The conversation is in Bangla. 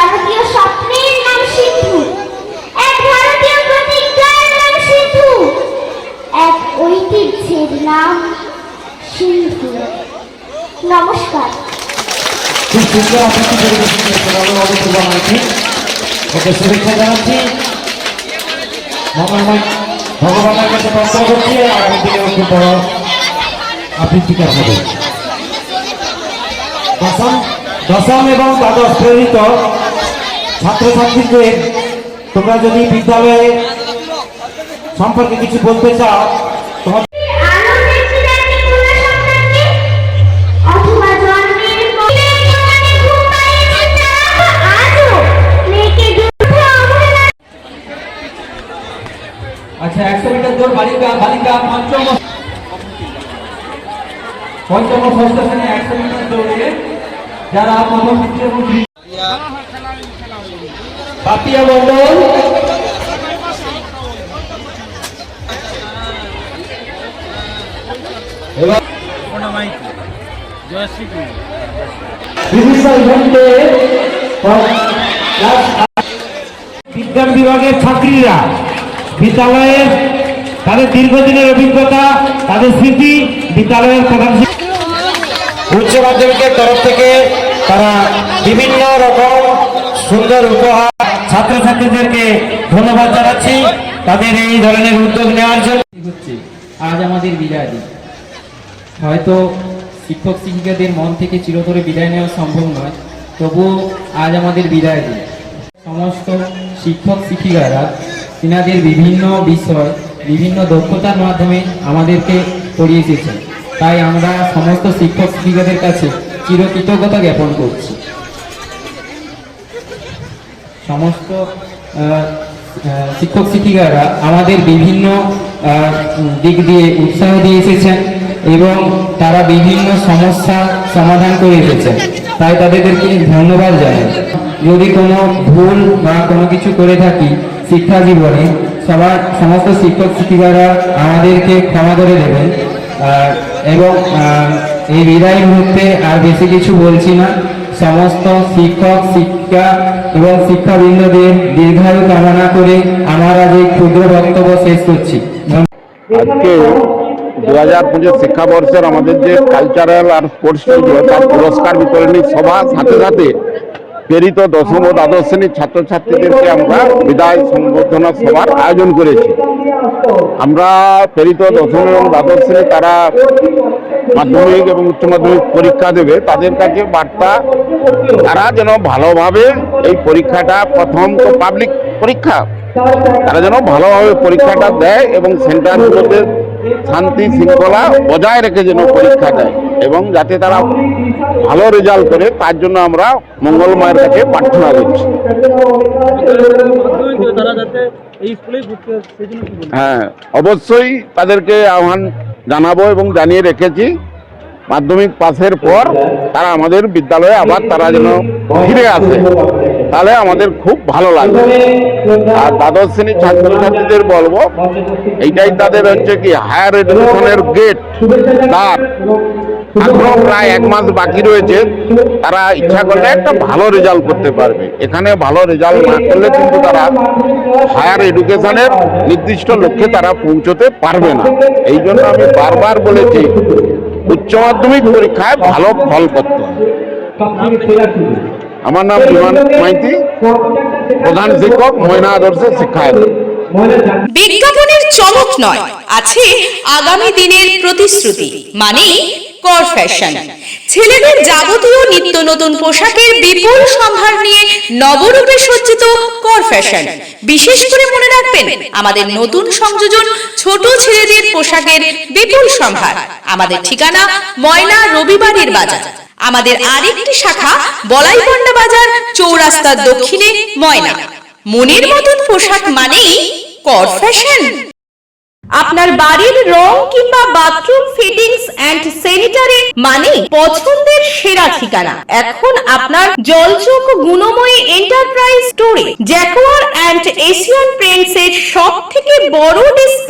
ভারতীয় স্বপ্নের নাম সিন্ধু। নমস্কার। খুব সুন্দর অতিথি পরিবেশন করতে অবশ্যই বানাচ্ছি ওকে, শুভেচ্ছা জানাচ্ছি। মঙ্গলময় ভগবানের কাছে প্রার্থনা করছি আগামী দিনেও খুব বড় দশম এবং দ্বাদশ প্রেরিত ছাত্রছাত্রীদের তোমরা যদি বিদ্যালয়ে সম্পর্কে কিছু বলতে চাও তোমার আচ্ছা একশো মিটার দৌড়, বালিকা বালিকা, পঞ্চম পঞ্চম ষষ্ঠ শ্রেণি একশো মিটার দৌড়ে যারা পাপিয়া মন্ডল বিজ্ঞান বিভাগের ছাত্রীরা বিদ্যালয়ের তাদের দীর্ঘদিনের অভিজ্ঞতা তাদের স্মৃতি বিদ্যালয়ের প্রধান উচ্চ মাধ্যমিকের তরফ থেকে তারা বিভিন্ন রকম সুন্দর উপহার ছাত্রছাত্রীদেরকে ধন্যবাদ জানাচ্ছি। তাদের এই ধরনের উদ্যোগ নেওয়ার জন্য। হচ্ছে আজ আমাদের বিদায় দিন। হয়তো শিক্ষক শিক্ষিকাদের মন থেকে চিরতরে বিদায় নেওয়া সম্ভব নয়, তবুও আজ আমাদের বিদায় দিন। সমস্ত শিক্ষক শিক্ষিকারা তিনাদের বিভিন্ন বিষয়, বিভিন্ন দক্ষতার মাধ্যমে আমাদেরকে পড়িয়ে এসেছেন। তাই আমরা সমস্ত শিক্ষক শিক্ষিকাদের কাছে চিরকৃতজ্ঞতা জ্ঞাপন করছি। সমস্ত শিক্ষক শিক্ষিকারা আমাদের বিভিন্ন দিক দিয়ে উৎসাহ দিয়ে এসেছেন এবং তারা বিভিন্ন সমস্যা সমাধান করে এসেছেন। তাই তাদেরকে ধন্যবাদ জানাই। যদি কোনো ভুল বা কোনো কিছু করে থাকি শিক্ষা জীবনে সবার সমস্ত শিক্ষক শিক্ষিকারা আমাদেরকে ক্ষমা করে দেবেন। আহ, এবং এই বিদায় মুহূর্তে আর বেশি কিছু বলছি না সমস্ত শিক্ষক শিক্ষা এবং শিক্ষাবৃন্দদের দীর্ঘায়ু কামনা করে আমার আজ এই ক্ষুদ্র বক্তব্য শেষ করছি। আজকে দু হাজার পঁচিশ শিক্ষাবর্ষের আমাদের যে কালচারাল আর স্পোর্টস পুরস্কার বিতরণী সভা সাথে সাথে প্রেরিত দশম ও দ্বাদশ শ্রেণির ছাত্রছাত্রীদেরকে আমরা বিদায় সম্বর্ধনা সভার আয়োজন করেছি। আমরা প্রেরিত দশম এবং দ্বাদশ শ্রেণি তারা মাধ্যমিক এবং উচ্চ মাধ্যমিক পরীক্ষা দেবে, তাদের কাছে বার্তা, তারা যেন ভালোভাবে এই পরীক্ষাটা প্রথম পাবলিক পরীক্ষা, তারা যেন ভালোভাবে পরীক্ষাটা দেয় এবং সেন্টারগুলোতে শান্তি শৃঙ্খলা বজায় রেখে যেন পরীক্ষা দেয় এবং যাতে তারা ভালো রেজাল্ট করে, তার জন্য আমরা মঙ্গল মায়ের কাছে প্রার্থনা করছি। হ্যাঁ অবশ্যই তাদেরকে আহ্বান জানাব এবং জানিয়ে রেখেছি। মাধ্যমিক পাশের পর তারা আমাদের বিদ্যালয়ে আবার তারা যেন ফিরে আসে। তাহলে আমাদের খুব ভালো লাগবে। আর দ্বাদশ শ্রেণির ছাত্রছাত্রীদের বলব, এইটাই তাদের হচ্ছে কি হায়ার এডুকেশনের গেট তার এখনও প্রায় এক মাস বাকি রয়েছে, তারা ইচ্ছা করলে একটা ভালো রেজাল্ট করতে পারবে। এখানে ভালো রেজাল্ট না করলে কিন্তু তারা হায়ার এডুকেশনের নির্দিষ্ট লক্ষ্যে তারা পৌঁছতে পারবে না। এই জন্য আমি বারবার বলেছি, উচ্চ মাধ্যমিক পরীক্ষায় ভালো ফল করতে হবে। আমার নাম বিমান মাইতি, প্রধান শিক্ষক, ময়না আদর্শ শিক্ষায়তন বিজ্ঞাপনের চমক নয়, আছে আগামী দিনের প্রতিশ্রুতি মানে কর ফ্যাশন ছেলেদের যাবতীয় নিত্য নতুন পোশাকের বিপুল সম্ভার নিয়ে নবরূপে সজ্জিত কর ফ্যাশন বিশেষ করে মনে রাখবেন, আমাদের নতুন সংযোজন ছোট ছেলেদের পোশাকের বিপুল সম্ভার। আমাদের ঠিকানা ময়না রবিবারের বাজার। আমাদের আরেকটি শাখা বলাইপন্ডা বাজার চৌরাস্তার দক্ষিণে ময়না। মনের মতন পোশাক মানেই কর ফ্যাশন। আপনার বাড়ির রং কিংবা বাথরুম ফিটিংস অ্যান্ড স্যানিটারি মানে পছন্দের সেরা ঠিকানা। এখন আপনার জলচোখ গুণময়ী এন্টারপ্রাইজ স্টোরে জ্যাকোয়ার অ্যান্ড এশিয়ান পেন্টস এর সব থেকে বড় ডিসপ্লে